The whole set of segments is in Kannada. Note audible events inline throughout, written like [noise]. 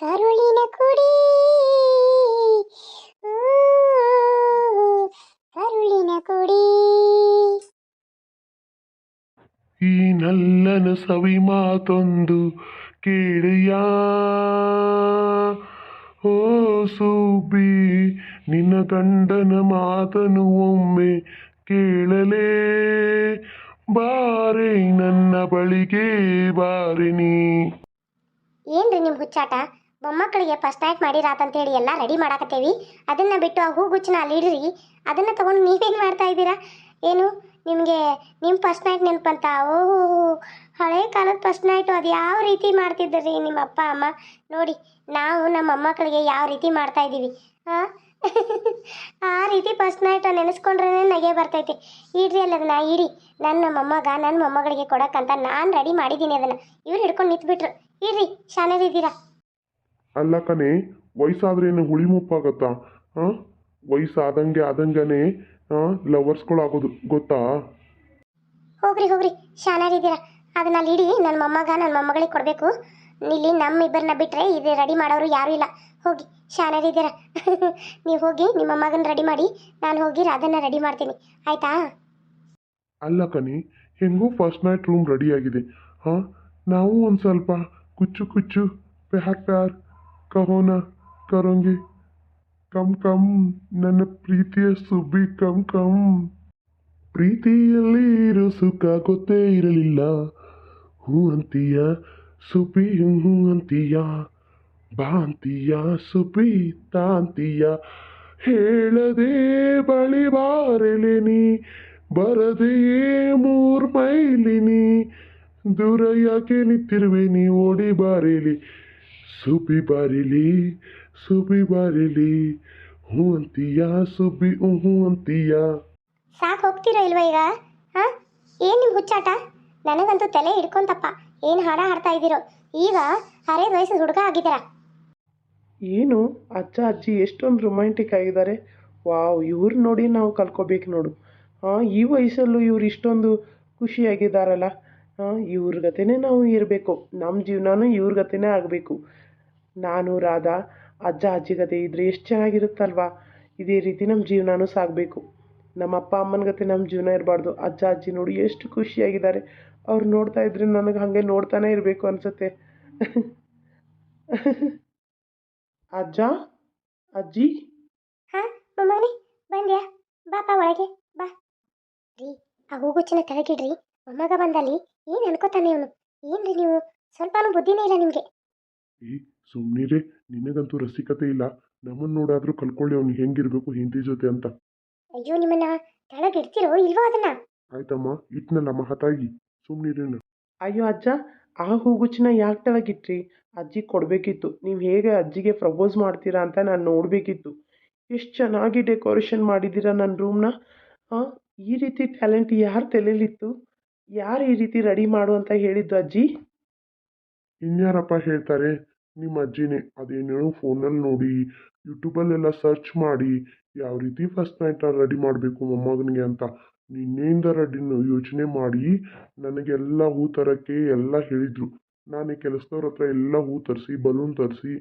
ಕರುಳಿನ ಕುಡಿ. ಕರುಳಿನ ಕುಡಿ. ಈ ನಲ್ಲನ ಸವಿ ಮಾತೊಂದು ಕೇಳಿಯ? ಓ ಸೂಬಿ ನಿನ್ನ ಗಂಡನ ಮಾತನು ಒಮ್ಮೆ ಕೇಳಲೇ? ಬಾರೆ ನನ್ನ ಬಳಿಗೆ ಬಾರೆ ನೀ. ಏನ್ರಿ ನಿಮ್ ಹುಚ್ಚಾಟ? ಮೊಮ್ಮಕ್ಕಳಿಗೆ ಫಸ್ಟ್ ನೈಟ್ ಮಾಡಿರಾತಂತೇಳಿ ಎಲ್ಲ ರೆಡಿ ಮಾಡಾಕತ್ತೇವಿ. ಅದನ್ನ ಬಿಟ್ಟು ಆ ಹೂಗುಚ್ಚನ ಅಲ್ಲಿ ಇಡ್ರಿ, ಅದನ್ನ ತಗೊಂಡು ನೀವೇನು ಮಾಡ್ತಾ ಇದ್ದೀರಾ? ಏನು, ನಿಮಗೆ ನಿಮ್ಮ ಫಸ್ಟ್ ನೈಟ್ ನೆನಪಂತ? ಓಹೋ, ಹಳೆ ಕಾಲದ ಫಸ್ಟ್ ನೈಟು ಅದು ಯಾವ ರೀತಿ ಮಾಡ್ತಿದ್ರಿ ನಿಮ್ಮ ಅಪ್ಪ, ಅಮ್ಮ? ನೋಡಿ, ನಾವು ನಮ್ಮ ಮೊಮ್ಮಕ್ಕಳಿಗೆ ಯಾವ ರೀತಿ ಮಾಡ್ತಾ ಇದ್ದೀವಿ. ಹಾಂ ಆ ರೀತಿ ಫಸ್ಟ್ ನೈಟ್ ನೆನೆಸ್ಕೊಂಡ್ರೆ ನಗೆ ಬರ್ತೈತಿ. ಇಡ್ರಿ ಅಲ್ಲ ಅದನ್ನ, ಇಡಿ. ನನ್ನ ಮೊಮ್ಮಗ ನನ್ನ ಮೊಮ್ಮಗಳಿಗೆ ಕೊಡಕ್ಕಂತ ನಾನು ರೆಡಿ ಮಾಡಿದ್ದೀನಿ ಅದನ್ನು. ಇವ್ರು ಹಿಡ್ಕೊಂಡು ನಿಂತ್ಬಿಟ್ರು. ಇಡ್ರಿ ಶಾನರಿದ್ದೀರಾ ಅಲ್ಲ ಕಣೆ ವಯಸ್ಸಾದ್ರೇನು ಹುಳಿ ಮುಪ್ಪಾಗತ್ತಾ? ಹಾಂ ವಯಸ್ಸಾದಂಗೆ ಆದಂಗೆ ಲವರ್ಸ್ಗಳಾಗೋದು ಗೊತ್ತಾ? ಹೋಗ್ರಿ ಹೋಗ್ರಿ. ಶಾನರಿದ್ದೀರಾ ಅದನ್ನ ಅಲ್ಲಿ ಇಡಿ ನನ್ನ ಮೊಮ್ಮಗ ನನ್ನ ಮೊಮ್ಮಗಳಿಗೆ ಕೊಡಬೇಕು. ಇಲ್ಲಿ ನಮ್ಮ ಇಬ್ಬರನ್ನ ಬಿಟ್ಟರೆ ಇದು ರೆಡಿ ಮಾಡೋರು ಯಾರೂ ಇಲ್ಲ. ಹೋಗಿ ಶಾನರಿದ್ದೀರಾ [laughs] ನೀವು ಹೋಗಿ ನಿಮ್ಮ ಮೊಮ್ಮಗನ ರೆಡಿ ಮಾಡಿ ನಾನು ಹೋಗಿ ಅದನ್ನ ರೆಡಿ ಮಾಡ್ತೀನಿ. ಆಯ್ತಾ? ಅಲ್ಲ ಕಣಿ ಹೆಂಗೂ ಫಸ್ಟ್ ನೈಟ್ ರೂಮ್ ರೆಡಿ ಆಗಿದೆ. ಹಾಂ ನಾವು ಒಂದು ಸ್ವಲ್ಪ ಕುಚ್ಚು ಕುಚ್ಚು ಪ್ಯಾರ್ ಪ್ಯಾರ್ ಕಹೋನ ಕರೋಂಗಿ ಕಮ್ ಕಮ್ ನನ್ನ ಪ್ರೀತಿಯ ಸುಬ್ಬಿ ಕಮ್ ಕಮ್ ಪ್ರೀತಿಯಲ್ಲಿ ಇರೋ, ಸುಖ ಗೊತ್ತೇ ಇರಲಿಲ್ಲ. ಹೂ ಅಂತೀಯ ಸುಬ್ಬಿ ಹೂ ಅಂತೀಯ ಬಾ ಅಂತೀಯ ಸುಬ್ಬಿ ತಾ ಅಂತೀಯ ಹೇಳದೆ ಬಳಿ ಬಾರಲಿನಿ ಬರದೆಯೇ ಮೂರ್ ಮೈಲಿನಿ ದೂರ ಯಾಕೆ ನಿಂತಿರುವೆ, ನೀ ಓಡಿ ಬಾರಿಲಿ. ಸುಬ್ಬಿ ಬಾರಿಲಿ ಸುಬಿ ಬಾರಿಲಿ ಹ್ಞೂ ಅಂತೀಯ ಸುಬ್ಬಿ ಹ್ಞೂ ಹ್ಞೂ ಅಂತೀಯ? ಸಾಕು ಹೋಗ್ತೀರಾ ಇಲ್ವಾ ಈಗ? ಹಾಂ? ಏನು ನಿಮ್ಮ ಹುಚ್ಚಾಟ? ನನಗಂತೂ ತಲೆ ಹಿಡ್ಕೊಂತಪ್ಪ. ಏನು ಹಾಡ ಹಾಡ್ತಾ ಇದ್ದೀರೋ? ಈಗ ಹರೇದ ವಯಸ್ಸು ಹುಡುಗ ಆಗಿದ್ದೀರಾ? ಏನು? ಅಜ್ಜ ಅಜ್ಜಿ ಎಷ್ಟೊಂದು ರೊಮ್ಯಾಂಟಿಕ್ ಆಗಿದ್ದಾರೆ. ವಾವ್ ಇವ್ರು ನೋಡಿ ನಾವು ಕಲ್ಕೋಬೇಕು ನೋಡು. ಹಾಂ ಈ ವಯಸ್ಸಲ್ಲೂ ಇವ್ರು ಇಷ್ಟೊಂದು ಖುಷಿಯಾಗಿದ್ದಾರಲ್ಲ. ಹಾಂ ಇವ್ರ ಗತೆನೇ ನಾವು ಇರಬೇಕು. ನಮ್ಮ ಜೀವನನೂ ಇವ್ರ ಗತೆನೇ ಆಗಬೇಕು. ನಾನು ರಾಧಾ ಅಜ್ಜ ಅಜ್ಜಿ ಗತೆ ಇದ್ರೆ ಎಷ್ಟು ಚೆನ್ನಾಗಿರುತ್ತಲ್ವಾ? ಇದೇ ರೀತಿ ನಮ್ಮ ಜೀವನನೂ ಸಾಗಬೇಕು. ನಮ್ಮ ಅಪ್ಪ ಅಮ್ಮನ ಗತೆ ನಮ್ಮ ಜೀವನ ಇರಬಾರ್ದು. ಅಜ್ಜ ಅಜ್ಜಿ ನೋಡಿ ಎಷ್ಟು ಖುಷಿಯಾಗಿದ್ದಾರೆ. ಅವ್ರು ನೋಡ್ತಾ ಇದ್ರೆ ನನಗೆ ಹಾಗೆ ನೋಡ್ತಾನೆ ಇರಬೇಕು ಅನಿಸುತ್ತೆ. [laughs] ಅಜ್ಜ ಅಜ್ಜಿ? ಹಾಂ ಬಂದ್ಯಾ? ಬಾಪ ಒಳಗೆ ಬಾ. ರೀ ಆ ಹೂಗುಚ್ಚಿನ ಕೆಳಗಿಡ್ರಿ. ಮೊಮ್ಮಗ ಬಂದಲ್ಲಿ ಏನು ಅನ್ಕೋತಾನೆ ಅವನು ಏನ್ರಿ ನೀವು? ಸ್ವಲ್ಪನೂ ಬುದ್ಧಿನೇ ಇಲ್ಲ ನಿಮಗೆ. ಸುಮ್ಮನಿರೇ ನಿನಗಂತೂ ರಸಿಕತೆ ಇಲ್ಲ. ನಮ್ಮನ್ನು ನೋಡಾದರೂ ಕಲ್ಕೊಳ್ಳಿ ಅವ್ನು ಹೆಂಗಿರ್ಬೇಕು ಹಿಂದಿ ಜೊತೆ ಅಂತ. ಅಯ್ಯೋ ನಿಮ್ಮನ್ನ ಕೆಳಗಿಡ್ತಿರೋ ಇಲ್ವಾ ಅದನ್ನ? ಆಯ್ತಮ್ಮ ಇಟ್ನಲ್ಲ ಮಹತಾಗಿ ಸುಮ್ಮನಿರೇನ ಅಯ್ಯೋ ಅಜ್ಜ ಆ ಹೂಗುಚ್ಚಿನ ಯಾಕೆ ಕೆಳಗಿಟ್ರಿ ಅಜ್ಜಿ ಕೊಡಬೇಕಿತ್ತು. ನೀವು ಹೇಗೆ ಅಜ್ಜಿಗೆ ಪ್ರಪೋಸ್ ಮಾಡ್ತೀರಾ ಅಂತ ನಾನು ನೋಡಬೇಕಿತ್ತು. ಎಷ್ಟು ಚೆನ್ನಾಗಿ ಡೆಕೋರೇಷನ್ ಮಾಡಿದ್ದೀರಾ ನನ್ನ ರೂಮ್ನ. ಹಾಂ ಈ ರೀತಿ ಟ್ಯಾಲೆಂಟ್ ಯಾರು ತಲೆಯಲ್ಲಿತ್ತು ಯಾರು ಈ ರೀತಿ ರೆಡಿ ಮಾಡು ಅಂತ ಹೇಳಿದ್ದು ಅಜ್ಜಿ? ಇನ್ಯಾರಪ್ಪ ಹೇಳ್ತಾರೆ? ನಿಮ್ಮ ಅಜ್ಜಿನೇ ಅದೇನೇನೋ ಫೋನಲ್ಲಿ ನೋಡಿ ಯೂಟ್ಯೂಬಲ್ಲೆಲ್ಲ ಸರ್ಚ್ ಮಾಡಿ, ಯಾವ ರೀತಿ ಫಸ್ಟ್ ನೈಟ್ ರೆಡಿ ಮಾಡಬೇಕು ಮೊಮ್ಮಗನಿಗೆ ಅಂತ. ನಿನ್ನೆಯಿಂದ ರೆಡಿ ಯೋಚನೆ ಮಾಡಿ, ನನಗೆಲ್ಲ ಹೂ ತರೋಕ್ಕೆ ಎಲ್ಲ ಹೇಳಿದರು. ನಾನೇ ಕೆಲಸದವ್ರ ಹತ್ರ ಎಲ್ಲ ಹೂ ತರಿಸಿ ಬಲೂನ್ ತರಿಸಿ,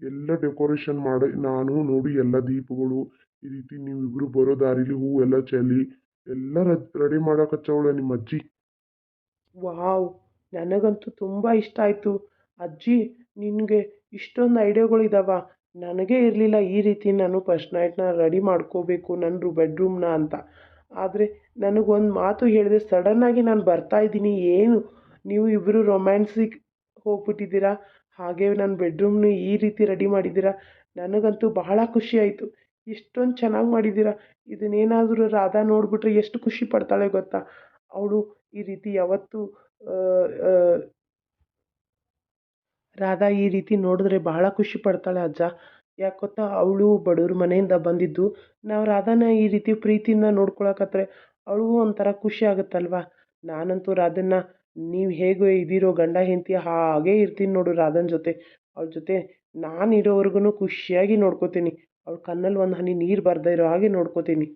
ಎಲ್ಲ ಡೆಕೋರೇಷನ್ ಮಾಡಿ, ನಾನು ನೋಡಿ ಎಲ್ಲ ದೀಪಗಳು, ಈ ರೀತಿ ನೀವಿಬ್ಬರು ಬರೋ ದಾರಿಲಿ ಹೂ ಎಲ್ಲ ಚೆಲ್ಲಿ ಎಲ್ಲ ರೆಡಿ ಮಾಡೋಕಚ್ಚವಳೆ ನಿಮ್ಮ ಅಜ್ಜಿ. ವಾವ್! ನನಗಂತೂ ತುಂಬ ಇಷ್ಟ ಆಯಿತು. ಅಜ್ಜಿ ನಿನಗೆ ಇಷ್ಟೊಂದು ಐಡಿಯಾಗಳಿದಾವ? ನನಗೆ ಇರಲಿಲ್ಲ ಈ ರೀತಿ ನಾನು ಫಸ್ಟ್ ನೈಟ್ನ ರೆಡಿ ಮಾಡ್ಕೋಬೇಕು ನನ್ನ ಬೆಡ್ರೂಮ್ನ ಅಂತ. ಆದರೆ ನನಗೊಂದು ಮಾತು ಹೇಳಿದೆ ಸಡನ್ನಾಗಿ ನಾನು ಬರ್ತಾ ಇದ್ದೀನಿ, ಏನು? ನೀವು ಇಬ್ಬರು ರೊಮ್ಯಾನ್ಸಿಗೆ ಹೋಗ್ಬಿಟ್ಟಿದ್ದೀರಾ? ಹಾಗೆ ನನ್ನ ಬೆಡ್ರೂಮ್ನ ಈ ರೀತಿ ರೆಡಿ ಮಾಡಿದ್ದೀರಾ? ನನಗಂತೂ ಬಹಳ ಖುಷಿ ಆಯಿತು. ಇಷ್ಟೊಂದು ಚೆನ್ನಾಗಿ ಮಾಡಿದ್ದೀರಾ? ಇದನ್ನೇನಾದರೂ ರಾಧಾ ನೋಡಿಬಿಟ್ರೆ ಎಷ್ಟು ಖುಷಿ ಪಡ್ತಾಳೆ ಗೊತ್ತಾ? ಅವಳು ಈ ರೀತಿ ಯಾವತ್ತೂ ರಾಧಾ ಈ ರೀತಿ ನೋಡಿದ್ರೆ ಬಹಳ ಖುಷಿ ಪಡ್ತಾಳೆ ಅಜ್ಜ. ಯಾಕೆ ಗೊತ್ತಾ? ಅವಳು ಬಡವ್ರ ಮನೆಯಿಂದ ಬಂದಿದ್ದು. ನಾವು ರಾಧಾನ ಈ ರೀತಿ ಪ್ರೀತಿಯಿಂದ ನೋಡ್ಕೊಳಕತ್ರೆ ಅವಳಿಗೂ ಒಂಥರ ಖುಷಿ ಆಗುತ್ತಲ್ವ? ನಾನಂತೂ ರಾಧನ್ನ, ನೀವು ಹೇಗೆ ಇದ್ದೀರೋ ಗಂಡ ಹೆಂಡತಿ ಹಾಗೇ ಇರ್ತೀನಿ ನೋಡು ರಾಧನ ಜೊತೆ. ಅವ್ಳ ಜೊತೆ ನಾನು ಇರೋವರೆಗೂ ಖುಷಿಯಾಗಿ ನೋಡ್ಕೋತೀನಿ. ಅವ್ಳ ಕಣ್ಣಲ್ಲಿ ಒಂದು ಹನಿ ನೀರು ಬರ್ದೇ ಇರೋ ಹಾಗೆ ನೋಡ್ಕೋತೀನಿ.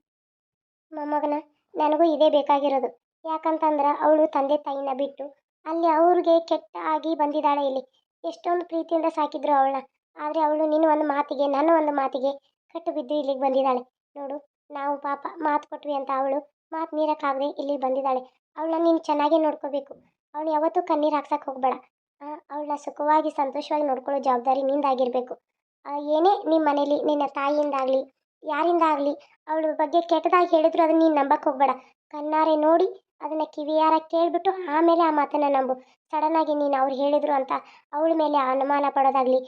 ಮೊಮ್ಮಗನ ನನಗೂ ಇದೇ ಬೇಕಾಗಿರೋದು. ಯಾಕಂತಂದ್ರೆ ಅವಳು ತಂದೆ ತಾಯಿನ ಬಿಟ್ಟು ಅಲ್ಲಿ ಅವ್ರಿಗೆ ಕೆಟ್ಟ ಆಗಿ ಬಂದಿದ್ದಾಳೆ ಇಲ್ಲಿ. ಎಷ್ಟೊಂದು ಪ್ರೀತಿಯಿಂದ ಸಾಕಿದ್ರು ಅವಳನ್ನ. ಆದರೆ ಅವಳು ನಿನ್ನ ಒಂದು ಮಾತಿಗೆ, ನನ್ನ ಒಂದು ಮಾತಿಗೆ ಕಟ್ಟು ಬಿದ್ದು ಇಲ್ಲಿಗೆ ಬಂದಿದ್ದಾಳೆ. ನೋಡು, ನಾವು ಪಾಪ ಮಾತು ಕೊಟ್ವಿ ಅಂತ ಅವಳು ಮಾತು ಮೀರಕ್ಕಾಗದೆ ಇಲ್ಲಿಗೆ ಬಂದಿದ್ದಾಳೆ. ಅವಳನ್ನ ನೀನು ಚೆನ್ನಾಗೇ ನೋಡ್ಕೋಬೇಕು. ಅವಳು ಯಾವತ್ತೂ ಕಣ್ಣೀರು ಹಾಕ್ಸಕ್ಕೆ ಹೋಗಬೇಡ. ಅವಳನ್ನ ಸುಖವಾಗಿ, ಸಂತೋಷವಾಗಿ ನೋಡ್ಕೊಳ್ಳೋ ಜವಾಬ್ದಾರಿ ನಿಂದಾಗಿರಬೇಕು. ಏನೇ ನಿಮ್ಮ ಮನೇಲಿ, ನಿನ್ನ ತಾಯಿಯಿಂದಾಗಲಿ, ಯಾರಿಂದಾಗಲಿ ಅವಳ ಬಗ್ಗೆ ಕೆಟ್ಟದಾಗಿ ಹೇಳಿದ್ರು ಅದನ್ನ ನೀನು ನಂಬಕ್ಕೆ ಹೋಗಬೇಡ. ಕಣ್ಣಾರೆ ನೋಡಿ ಅದನ್ನು ಕಿವಿಯಾರ ಕೇಳಿಬಿಟ್ಟು ಆಮೇಲೆ ಆ ಮಾತನ್ನು ನಂಬು. ಸಡನ್ನಾಗಿ ನೀನು ಅವ್ರು ಹೇಳಿದ್ರು ಅಂತ ಅವಳ ಮೇಲೆ ಅನುಮಾನ ಪಡೋದಾಗಲಿ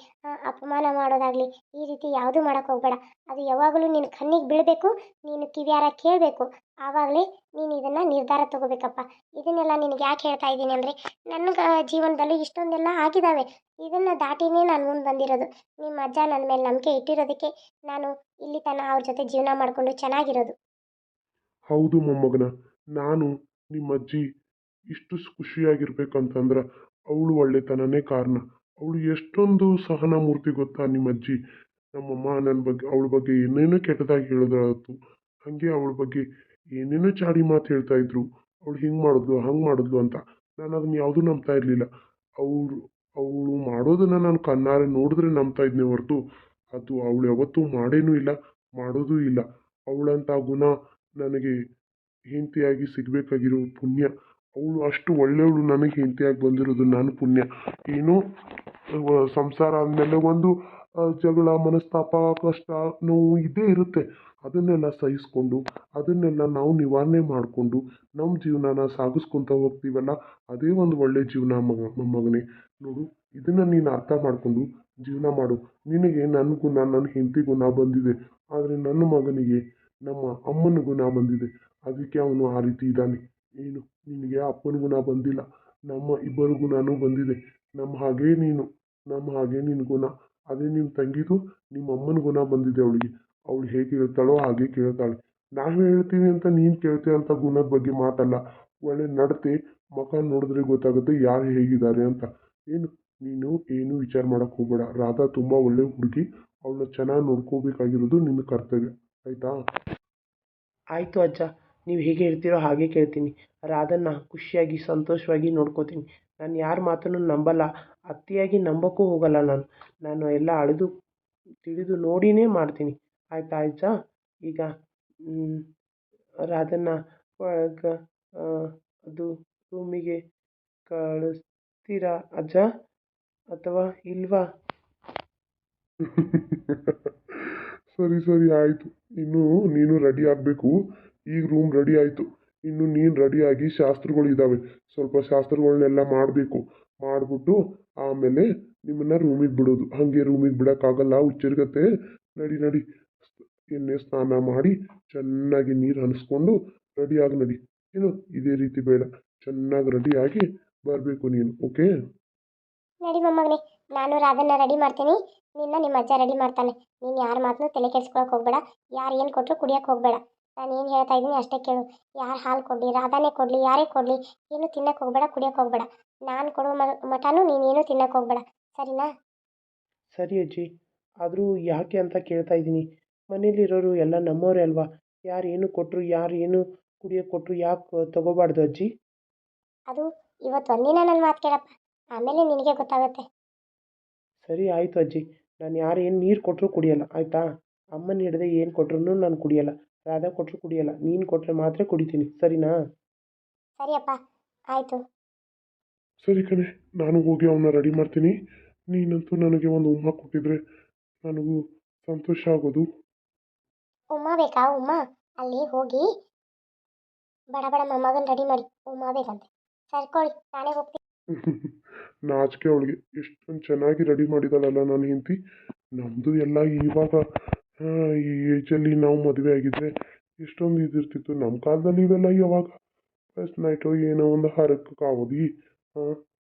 ಅಪಮಾನ ಮಾಡೋದಾಗಲಿ ಈ ರೀತಿ ಯಾವುದೂ ಮಾಡೋಕ್ಕೆ ಹೋಗಬೇಡ. ಅದು ಯಾವಾಗಲೂ ನಿನ್ನ ಕಣ್ಣಿಗೆ ಬೀಳಬೇಕು, ನೀನು ಕಿವಿಯಾರ ಕೇಳಬೇಕು. ಆವಾಗಲೇ ನೀನು ಇದನ್ನು ನಿರ್ಧಾರ ತಗೋಬೇಕಪ್ಪ. ಇದನ್ನೆಲ್ಲ ನಿನಗೆ ಯಾಕೆ ಹೇಳ್ತಾ ಇದ್ದೀನಿ ಅಂದರೆ ನನ್ನ ಜೀವನದಲ್ಲಿ ಇಷ್ಟೊಂದೆಲ್ಲ ಆಗಿದ್ದಾವೆ ಇದನ್ನು ದಾಟಿನೇ ನಾನು ಮುಂದೆ ಬಂದಿರೋದು. ನಿಮ್ಮ ಅಜ್ಜ ನನ್ನ ಮೇಲೆ ನಂಬಿಕೆ ಇಟ್ಟಿರೋದಕ್ಕೆ ನಾನು ಇಲ್ಲಿ ತನಕ ಅವ್ರ ಜೊತೆ ಜೀವನ ಮಾಡಿಕೊಂಡು ಚೆನ್ನಾಗಿರೋದು. ಹೌದು ಮೊಮ್ಮಗನ. ನಾನು ನಿಮ್ಮ ಅಜ್ಜಿ ಇಷ್ಟು ಸ್ ಖುಷಿಯಾಗಿರ್ಬೇಕಂತಂದ್ರೆ ಅವಳು ಒಳ್ಳೆತನನೇ ಕಾರಣ. ಅವಳು ಎಷ್ಟೊಂದು ಸಹನ ಮೂರ್ತಿ ಗೊತ್ತಾ ನಿಮ್ಮ ಅಜ್ಜಿ? ನಮ್ಮಮ್ಮ ನನ್ನ ಬಗ್ಗೆ, ಅವಳ ಬಗ್ಗೆ ಏನೇನೋ ಕೆಟ್ಟದಾಗಿ ಹೇಳಿದ್ರಾತು ಹಾಗೆ ಅವಳ ಬಗ್ಗೆ ಏನೇನೋ ಚಾಡಿ ಮಾತು ಹೇಳ್ತಾ ಇದ್ರು. ಅವಳು ಹಿಂಗೆ ಮಾಡಿದ್ಲು, ಹಂಗೆ ಮಾಡಿದ್ಲು ಅಂತ. ನಾನು ಅದನ್ನ ಯಾವುದೂ ನಂಬ್ತಾ ಇರಲಿಲ್ಲ. ಅವಳು ಅವಳು ಮಾಡೋದನ್ನು ನಾನು ಕಣ್ಣಾರೆ ನೋಡಿದ್ರೆ ನಂಬ್ತಾ ಇದ್ನೇ ಹೊರತು, ಅದು ಅವಳು ಯಾವತ್ತೂ ಮಾಡೇನೂ ಇಲ್ಲ, ಮಾಡೋದೂ ಇಲ್ಲ. ಅವಳಂಥ ಗುಣ ನನಗೆ ಹೆಂಡತಿಯಾಗಿ ಸಿಗಬೇಕಾಗಿರೋ ಪುಣ್ಯ. ಅವಳು ಅಷ್ಟು ಒಳ್ಳೆಯವಳು ನನಗೆ ಹೆಂಡತಿಯಾಗಿ ಬಂದಿರೋದು ನಾನು ಪುಣ್ಯ. ಏನೋ ಸಂಸಾರ ಅಂದಮೇಲೆ ಒಂದು ಜಗಳ, ಮನಸ್ತಾಪ, ಕಷ್ಟ, ನೋವು ಇದ್ದೇ ಇರುತ್ತೆ. ಅದನ್ನೆಲ್ಲ ಸಹಿಸ್ಕೊಂಡು, ಅದನ್ನೆಲ್ಲ ನಾವು ನಿವಾರಣೆ ಮಾಡಿಕೊಂಡು, ನಮ್ಮ ಜೀವನನ ಸಾಗಿಸ್ಕೊತ ಹೋಗ್ತೀವಲ್ಲ, ಅದೇ ಒಂದು ಒಳ್ಳೆ ಜೀವನ ಮಗ ಮೊಮ್ಮಗನೇ ನೋಡು, ಇದನ್ನು ನೀನು ಅರ್ಥ ಮಾಡಿಕೊಂಡು ಜೀವನ ಮಾಡು. ನಿನಗೆ ನನ್ನ ಗುಣ ನನ್ನ ಹೆಂಡತಿ ಗುಣ ಬಂದಿದೆ. ಆದರೆ ನನ್ನ ಮಗನಿಗೆ, ನಮ್ಮ ಅಮ್ಮನ ಗುಣ ಬಂದಿದೆ. ಅದಕ್ಕೆ ಅವನು ಆ ರೀತಿ ಇದ್ದಾನೆ. ಏನು ನಿನಗೆ ಅಪ್ಪನ ಗುಣ ಬಂದಿಲ್ಲ. ನಮ್ಮ ಇಬ್ಬರ ಗುಣನೂ ಬಂದಿದೆ. ನಮ್ಮ ಹಾಗೆ ನೀನು, ನಮ್ಮ ಹಾಗೆ ನಿನ್ನ ಗುಣ. ಅದೇ ನಿಮ್ಮ ತಂಗಿದು, ನಿಮ್ಮ ಅಮ್ಮನ ಗುಣ ಬಂದಿದೆ ಅವಳಿಗೆ. ಅವಳು ಹೇಗೆ ಹೇಳ್ತಾಳೋ ಹಾಗೆ ಕೇಳ್ತಾಳೆ. ನಾವು ಹೇಳ್ತೀವಿ ಅಂತ ನೀನು ಕೇಳ್ತೀಯ ಅಂತ ಗುಣದ ಬಗ್ಗೆ ಮಾತಲ್ಲ. ಒಳ್ಳೆ ನಡತೆ, ಮಕ ನೋಡಿದ್ರೆ ಗೊತ್ತಾಗುತ್ತೆ ಯಾರು ಹೇಗಿದ್ದಾರೆ ಅಂತ. ಏನು, ನೀನು ಏನು ವಿಚಾರ ಮಾಡೋಕ್ಕೆ ಹೋಗಬೇಡ. ರಾಧಾ ತುಂಬ ಒಳ್ಳೆ ಹುಡುಗಿ. ಅವಳನ್ನ ಚೆನ್ನಾಗಿ ನೋಡ್ಕೋಬೇಕಾಗಿರೋದು ನಿನ್ನ ಕರ್ತವ್ಯ. ಆಯಿತಾ? ಆಯಿತು ಅಜ್ಜ. ನೀವು ಹೇಗೆ ಇರ್ತೀರೋ ಹಾಗೆ ಕೇಳ್ತೀನಿ. ರಾಧನ್ನ ಖುಷಿಯಾಗಿ, ಸಂತೋಷವಾಗಿ ನೋಡ್ಕೋತೀನಿ. ನಾನು ಯಾರ ಮಾತನ್ನು ನಂಬಲ್ಲ. ಅತಿಯಾಗಿ ನಂಬೋಕ್ಕೂ ಹೋಗಲ್ಲ ನಾನು. ನಾನು ಎಲ್ಲ ಅಳೆದು, ತಿಳಿದು ನೋಡಿನೇ ಮಾಡ್ತೀನಿ. ಆಯ್ತಾ ಆಯ್ತಾ? ಈಗ ರಾಧನ್ನ ಒಳಗ ಅದು ರೂಮಿಗೆ ಕಳಿಸ್ತೀರಾ ಅಜ್ಜ? ಅಥವಾ ಇಲ್ವಾ? [laughs] ಸರಿ ಸರಿ, ಆಯಿತು. ಇನ್ನು ನೀನು ರೆಡಿ ಆಗಬೇಕು. ಈಗ ರೂಮ್ ರೆಡಿ ಆಯಿತು. ಇನ್ನು ನೀನು ರೆಡಿಯಾಗಿ ಶಾಸ್ತ್ರಗಳು ಇದ್ದಾವೆ ಸ್ವಲ್ಪ ಶಾಸ್ತ್ರಗಳನ್ನೆಲ್ಲ ಮಾಡಬೇಕು. ಮಾಡಿಬಿಟ್ಟು ಆಮೇಲೆ ನಿಮ್ಮನ್ನು ರೂಮಿಗೆ ಬಿಡೋದು. ಹಾಗೆ ರೂಮಿಗೆ ಬಿಡೋಕ್ಕಾಗಲ್ಲ, ಹುಚ್ಚಿರ್ಗತ್ತೆ. ನಡಿ ನಡಿ. ಎಣ್ಣೆ ಸ್ನಾನ ಮಾಡಿ ಚೆನ್ನಾಗಿ ನೀರು ಹನಿಸ್ಕೊಂಡು ರೆಡಿಯಾಗಿ ನಡಿ. ಏನು? ಇದೇ ರೀತಿ ಬೇಡ. ಚೆನ್ನಾಗಿ ರೆಡಿಯಾಗಿ ಬರಬೇಕು ನೀನು ಓಕೆ ನಡಿ ಮೊಮ್ಮಗನೇ. ನಾನು ರಾಧನ್ನ ರೆಡಿ ಮಾಡ್ತೀನಿ. ನಿನ್ನ ನಿಮ್ಮ ಅಜ್ಜ ರೆಡಿ ಮಾಡ್ತಾನೆ. ನೀನು ಯಾರ ಮಾತನ್ನು ತಲೆ ಕೆಡಿಸ್ಕೊಳಕ್ಕೆ ಹೋಗಬೇಡ. ಯಾರು ಏನು ಕೊಟ್ಟರು ಕುಡಿಯೋಕ್ಕೆ ಹೋಗಬೇಡ. ನಾನು ಏನು ಹೇಳ್ತಾ ಇದ್ದೀನಿ ಅಷ್ಟೇ ಕೇಳು. ಯಾರು ಹಾಲು ಕೊಡಲಿ? ರಾಧಾನೇ ಕೊಡಲಿ? ಯಾರೇ ಕೊಡಲಿ? ಏನು ತಿನ್ನಕ್ಕೆ ಹೋಗ್ಬೇಡ ಕುಡಿಯೋಕೆ ಹೋಗ್ಬೇಡ. ನಾನು ಕೊಡೋ ಮಟನು ನೀನೇನು ತಿನ್ನಕ್ಕೆ ಹೋಗ್ಬೇಡ. ಸರಿನಾ? ಸರಿ ಅಜ್ಜಿ. ಆದರೂ ಯಾಕೆ ಅಂತ ಕೇಳ್ತಾ ಇದ್ದೀನಿ ಮನೇಲಿರೋರು ಎಲ್ಲ ನಮ್ಮವರೇ ಅಲ್ವಾ? ಯಾರು ಏನು ಕೊಟ್ಟರು ಯಾರು ಏನು ಕುಡಿಯೋಕೆ ಕೊಟ್ಟರು ಯಾಕೆ ತಗೋಬಾರ್ದು ಅಜ್ಜಿ? ಅದು ಇವತ್ತು ಒಂದಿನ ನನ್ನ ಮಾತು ಕೇಳಪ್ಪ. ಆಮೇಲೆ ನಿನಗೆ ಗೊತ್ತಾಗುತ್ತೆ. ಸರಿ ಆಯಿತು ಅಜ್ಜಿ. ನಾನು ಯಾರು ಏನು ನೀರು ಕೊಟ್ಟರು ಕುಡಿಯಲ್ಲ ಆಯಿತಾ? ಅಮ್ಮನ ಹಿಡ್ದೆ ಏನು ಕೊಟ್ರು ನಾನು ಕುಡಿಯಲ್ಲ. ರಾಧಾ ಕೊಟ್ಟರು ಕುಡಿಯಲ್ಲ ನೀನು ಕೊಟ್ಟರೆ ಮಾತ್ರ ಕುಡಿತೀನಿ ಸರಿನಾ? ಸರಿಯಪ್ಪ ಆಯಿತು. ಸರಿ ಕಣೆ ನಾನು ಹೋಗಿ ಅವನ್ನ ರೆಡಿ ಮಾಡ್ತೀನಿ. ನೀನಂತೂ ನನಗೆ ಒಂದು ಉಮ್ಮ ಕೊಟ್ಟಿದ್ರೆ ನನಗೂ ಸಂತೋಷ ಆಗೋದು. ಉಮ್ಮ ಬೇಕಾ? ಉಮ್ಮ ಅಲ್ಲಿ ಹೋಗಿ. ಬಡ ಬಡ ಮೊಮ್ಮಗನ ರೆಡಿ ಮಾಡಿ ಉಮ್ಮ ಬೇಕಂತೆ. ಸರ್ಕೊಳ್ಳಿ ನಾನೇ ಹೋಗ್ತೀನಿ. [laughs] ನಾಚಿಕೆ ಅವಳಿಗೆ ಎಷ್ಟೊಂದು ಚೆನ್ನಾಗಿ ರೆಡಿ ಮಾಡಿದಾಳಲ್ಲ ನಾನು ಹಿಂತಿ ನಮ್ಮದು ಎಲ್ಲ ಇವಾಗ ಈ ಏಜಲ್ಲಿ ನಾವು ಮದುವೆ ಆಗಿದ್ರೆ ಎಷ್ಟೊಂದು ಇದಿರ್ತಿತ್ತು ನಮ್ಮ ಕಾಲದಲ್ಲಿ ಇವೆಲ್ಲ ಯಾವಾಗ? ಫಸ್ಟ್ ನೈಟು ಏನೋ ಒಂದು ಹರಕ್ಕೆ ಕಾವದಿ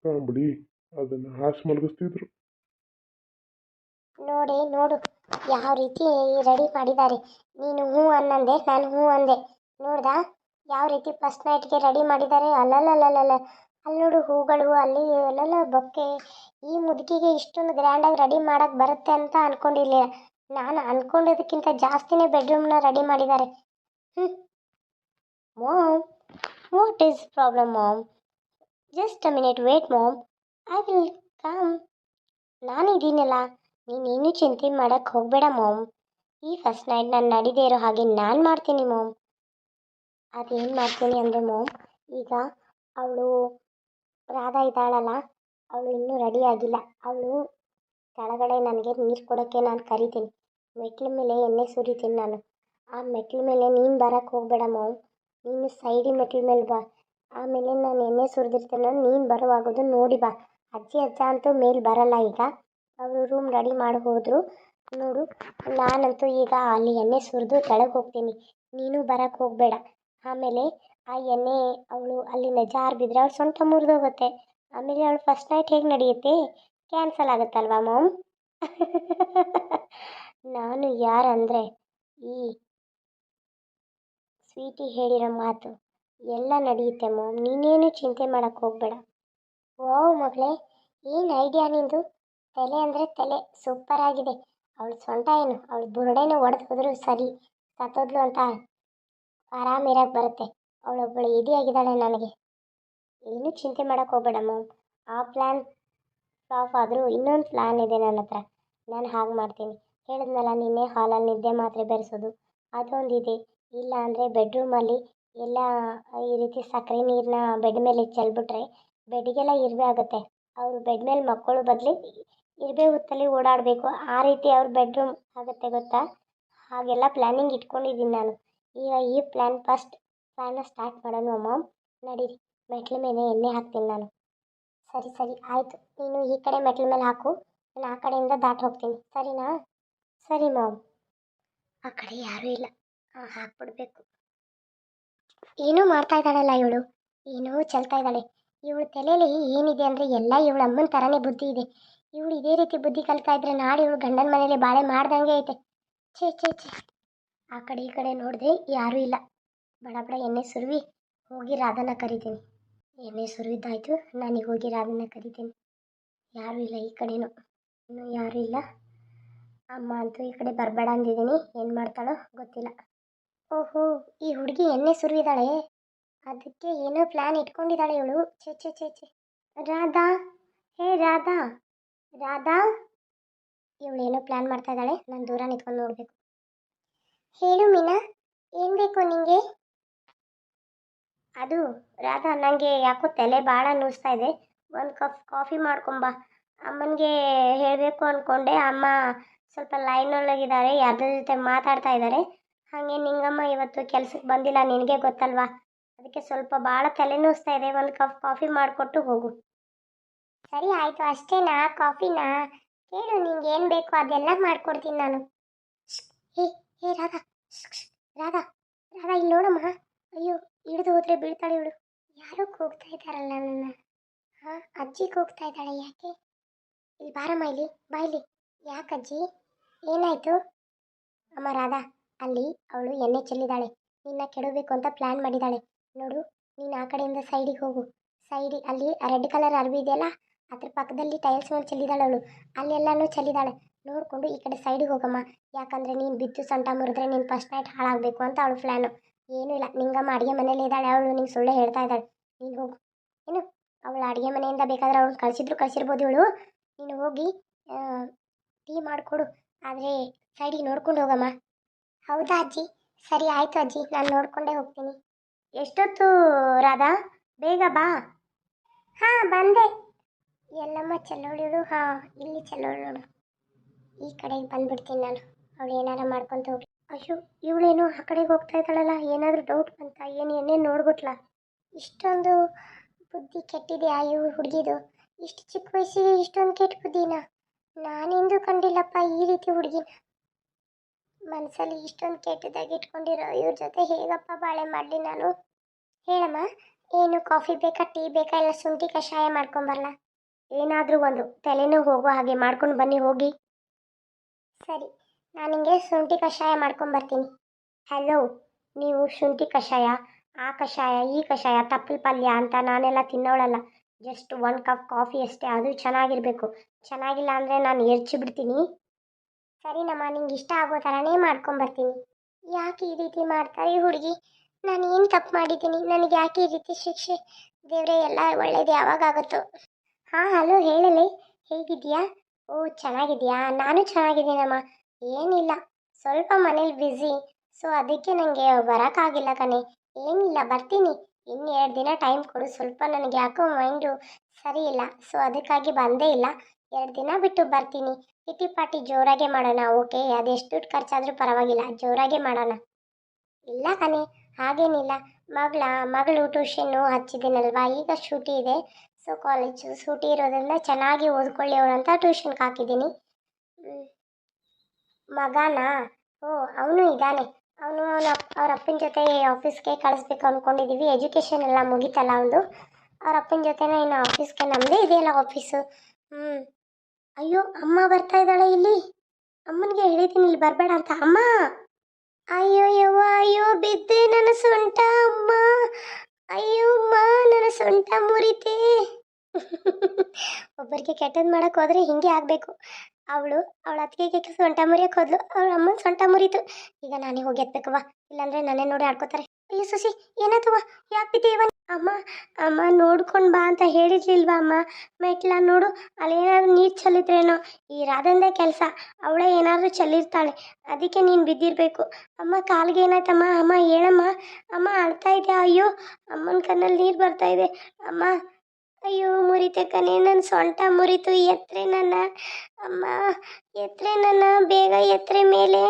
ಕಾಂಬಡಿ ಅದನ್ನು ಹಾಸು ಮಲಗಿಸ್ತಿದ್ರು. ನೋಡಿ, ನೋಡು, ಯಾವ ರೀತಿ ರೆಡಿ ಮಾಡಿದ್ದಾರೆ. ನೀನು ಹ್ಞೂ ಅನ್ನಂದೆ, ನಾನು ಹ್ಞೂ ಅಂದೆ. ನೋಡ್ದಾ? ಯಾವ ರೀತಿ ಫಸ್ಟ್ ನೈಟ್ಗೆ ರೆಡಿ ಮಾಡಿದ್ದಾರೆ. ಅಲ್ಲಲ್ಲಲ್ಲಲ್ಲ. ಅಲ್ಲಿ ನೋಡು ಹೂಗಳು, ಅಲ್ಲಿ ಅಲ್ಲಲ್ಲ ಬೊಕ್ಕೆ. ಈ ಮುದುಕಿಗೆ ಇಷ್ಟೊಂದು ಗ್ರ್ಯಾಂಡಾಗಿ ರೆಡಿ ಮಾಡೋಕ್ಕೆ ಬರುತ್ತೆ ಅಂತ ಅಂದ್ಕೊಂಡಿರ್ಲಿಲ್ಲ ನಾನು ಅಂದ್ಕೊಂಡಿದ್ದಕ್ಕಿಂತ ಜಾಸ್ತಿನೇ ಬೆಡ್ರೂಮ್ನ ರೆಡಿ ಮಾಡಿದ್ದಾರೆ. ಹ್ಞೂ mom what is problem mom just a minute wait mom I will come ನಾನಿದ್ದೀನಲ್ಲ ನೀನೇನು ಚಿಂತೆ ಮಾಡೋಕ್ಕೆ ಹೋಗಬೇಡ ಮಾಮ್ ಈ ಫಸ್ಟ್ ನೈಟ್ ನಾನು ನಡೀದೇ ಇರೋ ಹಾಗೆ ನಾನು ಮಾಡ್ತೀನಿ ಮಾಮ್ ಅದೇನು ಮಾಡ್ತೀನಿ ಅಂದರೆ ಮೋಮ್ ಈಗ ಅವಳು ರಾಧಾ ಇದ್ದಾಳಲ್ಲ, ಅವಳು ಇನ್ನೂ ರೆಡಿ ಆಗಿಲ್ಲ. ಅವಳು ಕೆಳಗಡೆ ನನಗೆ ನೀರು ಕೊಡೋಕ್ಕೆ ನಾನು ಕರಿತೀನಿ. ಮೆಟ್ಲ ಮೇಲೆ ಎಣ್ಣೆ ಸುರಿತೀನಿ ನಾನು. ಆ ಮೆಟ್ಲ ಮೇಲೆ ನೀನು ಬರಕ್ಕೆ ಹೋಗಬೇಡ ಮಾವು ನೀನು ಸೈಡಿ ಮೆಟ್ಲ ಮೇಲೆ ಬಾ. ಆಮೇಲೆ ನಾನು ಎಣ್ಣೆ ಸುರಿದಿರ್ತೇನೆ ನೀನು ಬರುವಾಗೋದು ನೋಡಿ ಬಾ. ಅಜ್ಜಿ, ಅಜ್ಜ ಅಂತೂ ಮೇಲೆ ಬರಲ್ಲ ಈಗ. ಅವರು ರೂಮ್ ರೆಡಿ ಮಾಡಿ ಹೋದರು. ನೋಡು, ನಾನಂತೂ ಈಗ ಅಲ್ಲಿ ಎಣ್ಣೆ ಸುರಿದು ಕೆಳಗೆ ಹೋಗ್ತೀನಿ. ನೀನು ಬರಕ್ಕೆ ಹೋಗಬೇಡ. ಆಮೇಲೆ ಆ ಎಣ್ಣೆ ಅವಳು ಅಲ್ಲಿಂದ ಜಾರು ಬಿದ್ದರೆ ಅವಳು ಸ್ವಂತ ಮುರಿದೋಗುತ್ತೆ. ಆಮೇಲೆ ಅವಳು ಫಸ್ಟ್ ನೈಟ್ ಹೇಗೆ ನಡೆಯುತ್ತೆ? ಕ್ಯಾನ್ಸಲ್ ಆಗುತ್ತಲ್ವಾ ಮಾಮ್ [laughs] ನಾನು ಯಾರಂದರೆ? ಈ ಸ್ವೀಟಿ ಹೇಳಿರೋ ಮಾತು ಎಲ್ಲ ನಡೆಯುತ್ತೆ ಮೋಮ್. ನೀನೇನು ಚಿಂತೆ ಮಾಡೋಕ್ಕೆ ಹೋಗಬೇಡ. ಓ ಮಗಳೇ, ಏನು ಐಡಿಯಾ ನಿಂದು? ತಲೆ ಅಂದರೆ ತಲೆ. ಸೂಪರ್ ಆಗಿದೆ. ಅವಳ ಸೊಂಟ ಏನು? ಅವಳು ಬುರುಡೆನೂ ಒಡೆದು ಹೋದರೂ ಸರಿ. ಸತ್ತೋದ್ಲು ಅಂತ ಆರಾಮಿರಕ್ಕೆ ಬರುತ್ತೆ. ಅವಳೊಬ್ಬಳು ಇದಿಯಾಗಿದ್ದಾಳೆ ನನಗೆ. ಏನು ಚಿಂತೆ ಮಾಡೋಕ್ಕೆ ಹೋಗಬೇಡ ಮೋಮ್. ಆ ಪ್ಲ್ಯಾನ್ ಫ್ಲಾಪ್ ಆದರೂ ಇನ್ನೊಂದು ಪ್ಲ್ಯಾನ್ ಇದೆ ನನ್ನ ಹತ್ರ. ನಾನು ಹಾಗೆ ಮಾಡ್ತೀನಿ. ಹೇಳಿದ್ನಲ್ಲ, ನಿನ್ನೆ ಹಾಲಲ್ಲಿ ನಿದ್ದೆ ಮಾತ್ರೆ ಬೆರೆಸೋದು. ಅದೊಂದಿದೆ. ಇಲ್ಲ ಅಂದರೆ ಬೆಡ್ರೂಮಲ್ಲಿ ಎಲ್ಲ ಈ ರೀತಿ ಸಕ್ಕರೆ ನೀರನ್ನ ಬೆಡ್ ಮೇಲೆ ಚೆಲ್ಬಿಟ್ರೆ ಬೆಡ್ಗೆಲ್ಲ ಇರುವೆ ಆಗುತ್ತೆ. ಅವರು ಬೆಡ್ ಮೇಲೆ ಮಕ್ಕಳು ಬದಲು ಇರುವೆ ಹೊತ್ತಲ್ಲಿ ಓಡಾಡಬೇಕು. ಆ ರೀತಿ ಅವ್ರ ಬೆಡ್ರೂಮ್ ಆಗುತ್ತೆ ಗೊತ್ತಾ? ಹಾಗೆಲ್ಲ ಪ್ಲ್ಯಾನಿಂಗ್ ಇಟ್ಕೊಂಡಿದ್ದೀನಿ ನಾನು. ಈಗ ಈ ಪ್ಲ್ಯಾನ್ ಫಸ್ಟ್ ಪ್ಲ್ಯಾನ್ನ ಸ್ಟಾರ್ಟ್ ಮಾಡೋಣ ಮಾಮ್? ನಡೀರಿ. ಮೆಟ್ಲ ಮೇಲೆ ಎಣ್ಣೆ ಹಾಕ್ತೀನಿ ನಾನು. ಸರಿ ಸರಿ. ಆಯಿತು. ನೀನು ಈ ಕಡೆ ಮೆಟ್ಲ ಮೇಲೆ ಹಾಕು. ನಾನು ಆ ಕಡೆಯಿಂದ ದಾಟಿ ಹೋಗ್ತೀನಿ. ಸರಿನಾ? ಸರಿ ಮಾಮ್. ಆ ಕಡೆ ಯಾರೂ ಇಲ್ಲ. ಹಾಕ್ಬಿಡ್ಬೇಕು. ಏನೂ ಮಾಡ್ತಾ ಇದ್ದಾಳಲ್ಲ ಇವಳು? ಏನೋ ಚೆಲ್ತಾ ಇದ್ದಾಳೆ. ಇವಳು ತಲೆಯಲ್ಲಿ ಏನಿದೆ ಅಂದರೆ ಎಲ್ಲ ಇವಳ ಅಮ್ಮನ ಥರನೇ ಬುದ್ಧಿ ಇದೆ. ಇವಳು ಇದೇ ರೀತಿ ಬುದ್ಧಿ ಕಲ್ತಾ ಇದ್ರೆ ನಾಳೆ ಇವಳು ಗಂಡನ ಮನೇಲಿ ಬಾಳೆ ಮಾಡ್ದಂಗೆ ಐತೆ. ಛೇ ಛೇ ಛೇ. ಆ ಕಡೆ ಈ ಕಡೆ ನೋಡಿದೆ ಯಾರೂ ಇಲ್ಲ. ಬಡ ಬಡ ಎಣ್ಣೆ ಸುರುವಿ ಹೋಗಿ ರಾಧನ ಕರಿತೀನಿ. ಎಣ್ಣೆ ಸುರುವಿದ್ದಾಯ್ತು ನಾನೀಗ ಹೋಗಿ ರಾಧನ ಕರಿತೀನಿ. ಯಾರೂ ಇಲ್ಲ ಈ ಕಡೆನೂ. ಇನ್ನೂ ಯಾರೂ ಇಲ್ಲ. ಅಮ್ಮ ಅಂತೂ ಈ ಕಡೆ ಬರಬೇಡ ಅಂದಿದ್ದೀನಿ. ಏನು ಮಾಡ್ತಾಳೋ ಗೊತ್ತಿಲ್ಲ. ಓಹೋ, ಈ ಹುಡುಗಿ ಎಣ್ಣೆ ಸುರಿದಾಳೆ. ಅದಕ್ಕೆ ಏನೋ ಪ್ಲ್ಯಾನ್ ಇಟ್ಕೊಂಡಿದ್ದಾಳೆ ಇವಳು. ಛೇ ಛೇ ಛೇ ಛೇ. ರಾಧಾ, ಹೇ ರಾಧಾ. ರಾಧಾ? ಇವಳು ಏನೋ ಪ್ಲ್ಯಾನ್ ಮಾಡ್ತಾ ಇದ್ದಾಳೆ. ನಾನು ದೂರ ನಿಂತ್ಕೊಂಡು ನೋಡಬೇಕು. ಹೇಳು ಮೀನಾ, ಏನು ಬೇಕು ನಿಂಗೆ? ಅದು, ರಾಧಾ ನನಗೆ ಯಾಕೋ ತಲೆ ಭಾಳ ನೂಸ್ತಾ ಇದೆ. ಒಂದು ಕಪ್ ಕಾಫಿ ಮಾಡ್ಕೊಂಬ. ಅಮ್ಮನಿಗೆ ಹೇಳಬೇಕು ಅಂದ್ಕೊಂಡೆ ಅಮ್ಮ ಸ್ವಲ್ಪ ಲೈನೊಳಗಿದ್ದಾರೆ ಯಾರ್ದ್ರ ಜೊತೆ ಮಾತಾಡ್ತಾ ಇದ್ದಾರೆ. ಹಾಗೆ ನಿಂಗಮ್ಮ ಇವತ್ತು ಕೆಲ್ಸಕ್ಕೆ ಬಂದಿಲ್ಲ, ನಿನಗೆ ಗೊತ್ತಲ್ವಾ? ಅದಕ್ಕೆ ಸ್ವಲ್ಪ ಭಾಳ ತಲೆ ನುಸ್ತಾ ಇದೆ, ಒಂದು ಕಪ್ ಕಾಫಿ ಮಾಡಿಕೊಟ್ಟು ಹೋಗು. ಸರಿ, ಆಯಿತು, ಅಷ್ಟೇನಾ? ಕಾಫಿನಾ ಕೇಳು, ನಿಂಗೆ ಏನು ಬೇಕೋ ಅದೆಲ್ಲ ಮಾಡ್ಕೊಡ್ತೀನಿ ನಾನು. ಹೇ ಹೇ, ರಾಧಾ ರಾಧಾ ರಾಧಾ ಇಲ್ಲಿ ನೋಡಮ್ಮ. ಅಯ್ಯೋ ಹಿಡಿದು ಹೋದ್ರೆ ಬೀಳ್ತಾಳೆ ಇವಳು. ಯಾರೋ ಕೂಗ್ತಾ ಇದ್ದಾರಲ್ಲ ನನ್ನ. ಹಾಂ, ಅಜ್ಜಿ ಕೂಗ್ತಾ ಇದ್ದಾಳೆ ಯಾಕೆ? ಇಲ್ಲಿ ಬಾರಮ್ಮ, ಇಲ್ಲಿ ಬಾಯ್ಲಿ ಯಾಕಜ್ಜಿ? ಏನಾಯಿತು? ಅಮ್ಮ ರಾಧಾ, ಅಲ್ಲಿ ಅವಳು ಎಣ್ಣೆ ಚೆಲ್ಲಿದ್ದಾಳೆ ನಿನ್ನ ಕೆಡಬೇಕು ಅಂತ ಪ್ಲ್ಯಾನ್ ಮಾಡಿದ್ದಾಳೆ ನೋಡು, ನೀನು ಆ ಕಡೆಯಿಂದ ಸೈಡಿಗೆ ಹೋಗು. ಸೈಡಿ ಅಲ್ಲಿ ರೆಡ್ ಕಲರ್ ಅರ್ವಿ ಇದೆಯಲ್ಲ, ಅದ್ರ ಪಕ್ಕದಲ್ಲಿ ಟೈಲ್ಸ್ ಮೇಲೆ ಚೆಲ್ಲಿದ್ದಾಳೆ ಅವಳು. ಅಲ್ಲೆಲ್ಲನೂ ಚೆಲ್ಲಿದ್ದಾಳೆ ನೋಡಿಕೊಂಡು ಈ ಕಡೆ ಸೈಡಿಗೆ ಹೋಗಮ್ಮ. ಯಾಕಂದರೆ ನೀನು ಬಿದ್ದು ಸೊಂಟ ಮುರಿದ್ರೆ ನೀನು ಫಸ್ಟ್ ನೈಟ್ ಹಾಳಾಗಬೇಕು ಅಂತ ಅವಳು ಪ್ಲ್ಯಾನು ಏನೂ ಇಲ್ಲ. ನಿಂಗಮ್ಮ ಅಡುಗೆ ಮನೇಲಿ ಇದ್ದಾಳೆ. ಅವಳು ನಿಂಗೆ ಸುಳ್ಳು ಹೇಳ್ತಾ ಇದ್ದಾಳೆ. ನೀನು ಹೋಗು. ಏನು? ಅವಳು ಅಡುಗೆ ಮನೆಯಿಂದ ಬೇಕಾದ್ರೆ ಅವಳು ಕಳಿಸಿದ್ರು ಕಳಿಸಿರ್ಬೋದು ಇವಳು. ನೀನು ಹೋಗಿ ಟೀ ಮಾಡಿಕೊಡು. ಆದರೆ ಸೈಡಿಗೆ ನೋಡ್ಕೊಂಡು ಹೋಗಮ್ಮ. ಹೌದಾ ಅಜ್ಜಿ? ಸರಿ ಆಯಿತು ಅಜ್ಜಿ, ನಾನು ನೋಡ್ಕೊಂಡೇ ಹೋಗ್ತೀನಿ. ಎಷ್ಟೊತ್ತು ರಾಧಾ? ಬೇಗ ಬಾ. ಹಾಂ, ಬಂದೆ. ಎಲ್ಲಮ್ಮ ಚೆಲ್ಲೋಳಿಳು ಹಾಂ, ಇಲ್ಲಿ ಚೆಲ್ಲೋಳು ಈ ಕಡೆಗೆ ಬಂದ್ಬಿಡ್ತೀನಿ ನಾನು. ಅವಳು ಏನಾರ ಮಾಡ್ಕೊತ ಹೋಗಿ ಅಯ್ಯೋ, ಇವಳೇನು ಆ ಕಡೆಗೆ ಹೋಗ್ತಾ ಇದ್ದಾಳಲ್ಲ, ಏನಾದರೂ ಡೌಟ್ ಬಂತ ಏನು ಏನೇನು ನೋಡ್ಬಿಟ್ಲಾ. ಇಷ್ಟೊಂದು ಬುದ್ಧಿ ಕೆಟ್ಟಿದೆಯಾ ಇವು ಹುಡುಗಿದು? ಇಷ್ಟು ಚಿಕ್ಕ ವಯಸ್ಸಿಗೆ ಇಷ್ಟೊಂದು ಕೆಟ್ಟ ಬುದ್ಧಿನ? ನಾನೆಂದೂ ಕಂಡಿಲ್ಲಪ್ಪ ಈ ರೀತಿ ಹುಡುಗಿನ ಮನಸ್ಸಲ್ಲಿ ಇಷ್ಟೊಂದು ಕೆಟ್ಟದಾಗಿ ಇಟ್ಕೊಂಡಿರೋ ಇವ್ರ ಜೊತೆ ಹೇಗಪ್ಪ ಬಾಳೆ ಮಾಡಲಿ ನಾನು? ಹೇಳಮ್ಮ, ಏನು ಕಾಫಿ ಬೇಕಾ, ಟೀ ಬೇಕಾ, ಇಲ್ಲ ಶುಂಠಿ ಕಷಾಯ ಮಾಡ್ಕೊಂಬರಲ್ಲ ಏನಾದರೂ ಒಂದು, ತಲೆನೋವು ಹೋಗೋ ಹಾಗೆ ಮಾಡ್ಕೊಂಡು ಬನ್ನಿ, ಹೋಗಿ. ಸರಿ, ನಾನು ನಿಮಗೆ ಶುಂಠಿ ಕಷಾಯ ಮಾಡ್ಕೊಂಬರ್ತೀನಿ ಹಲೋ, ನೀವು ಶುಂಠಿ ಕಷಾಯ, ಆ ಕಷಾಯ, ಈ ಕಷಾಯ, ತಪ್ಪಲ್ ಪಲ್ಯ ಅಂತ ನಾನೆಲ್ಲ ತಿನ್ನೋಳಲ್ಲ. ಜಸ್ಟ್ ಒನ್ ಕಪ್ ಕಾಫಿ ಅಷ್ಟೇ, ಅದು ಚೆನ್ನಾಗಿರಬೇಕು. ಚೆನ್ನಾಗಿಲ್ಲ ಅಂದರೆ ನಾನು ಎರ್ಚಿ ಬಿಡ್ತೀನಿ. ಸರಿನಮ್ಮ, ನಿಂಗೆ ಇಷ್ಟ ಆಗೋ ಥರನೇ ಮಾಡ್ಕೊಂಬರ್ತೀನಿ. ಯಾಕೆ ಈ ರೀತಿ ಮಾಡ್ತಾರೆ ಹುಡುಗಿ? ನಾನು ಏನು ತಪ್ಪು ಮಾಡಿದ್ದೀನಿ? ನನಗೆ ಯಾಕೆ ಈ ರೀತಿ ಶಿಕ್ಷೆ? ದೇವರೇ, ಎಲ್ಲ ಒಳ್ಳೇದು ಯಾವಾಗ ಆಗುತ್ತೋ ಹಾಂ, ಹಲೋ, ಹೇಳಲಿ. ಹೇಗಿದ್ಯಾ ಓ ಚೆನ್ನಾಗಿದೆಯಾ ನಾನು ಚೆನ್ನಾಗಿದ್ದೀನಮ್ಮ. ಏನಿಲ್ಲ. ಸ್ವಲ್ಪ ಮನೇಲಿ ಬ್ಯುಸಿ ಸೊ ಅದಕ್ಕೆ ನನಗೆ ಬರೋಕ್ಕಾಗಿಲ್ಲ ಕಣೆ. ಏನಿಲ್ಲ, ಬರ್ತೀನಿ. ಇನ್ನು ಎರಡು ದಿನ ಟೈಮ್ ಕೊಡು. ಸ್ವಲ್ಪ ನನಗೆ ಯಾಕೋ ಮೈಂಡು ಸರಿ ಇಲ್ಲ. ಸೊ ಅದಕ್ಕಾಗಿ ಬಂದೇ ಇಲ್ಲ. ಎರಡು ದಿನ ಬಿಟ್ಟು ಬರ್ತೀನಿ. ಕಿಟಿ ಪಾಟಿ ಜೋರಾಗೆ ಮಾಡೋಣ ಓಕೆ ಅದೆಷ್ಟು ದುಡ್ಡು ಖರ್ಚಾದರೂ ಪರವಾಗಿಲ್ಲ. ಜೋರಾಗೆ ಮಾಡೋಣ. ಇಲ್ಲ ಕಣೆ, ಹಾಗೇನಿಲ್ಲ. ಮಗಳ, ಮಗಳು ಟ್ಯೂಷನ್ನು ಹಚ್ಚಿದ್ದೀನಲ್ವಾ ಈಗ ಶೂಟಿ ಇದೆ. ಸೊ ಕಾಲೇಜು ಸೂಟಿ ಇರೋದ್ರಿಂದ ಚೆನ್ನಾಗಿ ಓದ್ಕೊಳ್ಳಿ ಅಂತ ಟ್ಯೂಷನ್ಗೆ ಹಾಕಿದ್ದೀನಿ. ಮಗನಾ? ಓ, ಅವನು ಇದ್ದಾನೆ. ಅವನು ಅವನ ಅವ್ರ ಅಪ್ಪನ ಜೊತೆ ಆಫೀಸ್ಗೆ ಕಳಿಸ್ಬೇಕು ಅಂದ್ಕೊಂಡಿದ್ದೀವಿ ಎಜುಕೇಷನ್ ಎಲ್ಲ ಮುಗೀತಲ್ಲ ಅವನು ಅವ್ರ ಅಪ್ಪನ ಜೊತೆನೇ ಇನ್ನು ಆಫೀಸ್ಗೆ ನಮ್ಮದೇ ಇದೆಯಲ್ಲ ಆಫೀಸು ಹ್ಞೂ ಅಯ್ಯೋ, ಅಮ್ಮ ಬರ್ತಾ ಇದ್ದಾಳೆ ಇಲ್ಲಿ. ಅಮ್ಮನಿಗೆ ಹೇಳಿದ್ದೀನಿ ಇಲ್ಲಿ ಬರಬೇಡ ಅಂತ. ಅಮ್ಮ! ಅಯ್ಯೋ, ಯವ್ವ, ಅಯ್ಯೋ, ಬಿದ್ದೆ ನನ್ನ ಸೊಂಟ, ಅಮ್ಮ! ಅಯ್ಯೋ, ಅಮ್ಮ, ನನ್ನ ಸೊಂಟ ಮುರಿತೆ. [laughs] ಒಬ್ಬರಿಗೆ ಕೆಟ್ಟದ್ದು ಮಾಡಕ್ಕೆ ಹೋದ್ರೆ ಹಿಂಗೆ ಆಗಬೇಕು. ಅವಳು ಅವಳ ಅತ್ತಿಗೆಗೆ ಸೊಂಟ ಮುರಿಯಕ್ಕೆ ಹೋದ್ಲು. ಅವಳ ಅಮ್ಮನ ಸೊಂಟ ಮುರಿತು. ಈಗ ನಾನೇ ಹೋಗಿ ಎತ್ಬೇಕವ್ವ ಇಲ್ಲಾಂದ್ರೆ ನನ್ನೇ ನೋಡಿ ಆಡ್ಕೋತಾರೆ. ಅಯ್ಯೋ ಸುಸಿ, ಏನಾಯ್ತವ್ವ? ಯಾಕೆ ಬಿದ್ದೀವ ಅಮ್ಮ ಅಮ್ಮ ನೋಡ್ಕೊಂಡು ಬಾ ಅಂತ ಹೇಳಿರ್ಲಿಲ್ವಾ ಅಮ್ಮ? ಮೆಟ್ಲ ನೋಡು ಅಲ್ಲಿ ಏನಾದ್ರು ನೀರು ಚೆಲ್ಲಿದ್ರೇನೋ? ಈ ರಾಧಂದೆ ಕೆಲಸ. ಅವಳೇ ಏನಾದರೂ ಚೆಲ್ಲಿರ್ತಾಳೆ. ಅದಕ್ಕೆ ನೀನು ಬಿದ್ದಿರಬೇಕು. ಅಮ್ಮ, ಕಾಲಿಗೆ ಏನಾಯ್ತಮ್ಮ? ಅಮ್ಮ, ಹೇಳಮ್ಮ. ಅಮ್ಮ ಅಳ್ತಾ ಇದೆಯಾ? ಅಯ್ಯೋ, ಅಮ್ಮನ ಕಣ್ಣಲ್ಲಿ ನೀರು ಬರ್ತಾ ಇದೆ. ಅಮ್ಮ ಅಯ್ಯೋ, ಮುರಿತೆ ಕಣೆ ನನ್ನ ಸೊಂಟ ಮುರಿತು. ಎತ್ರೆ ನನ್ನ, ಅಮ್ಮ, ಎತ್ರೆ ನನ್ನ ಬೇಗ ಎತ್ರೆ ಮೇಲೆ.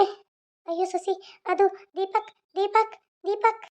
ಅಯ್ಯೋ, ಸಸಿ, ಅದು ದೀಪಕ್ ದೀಪಕ್ ದೀಪಕ್.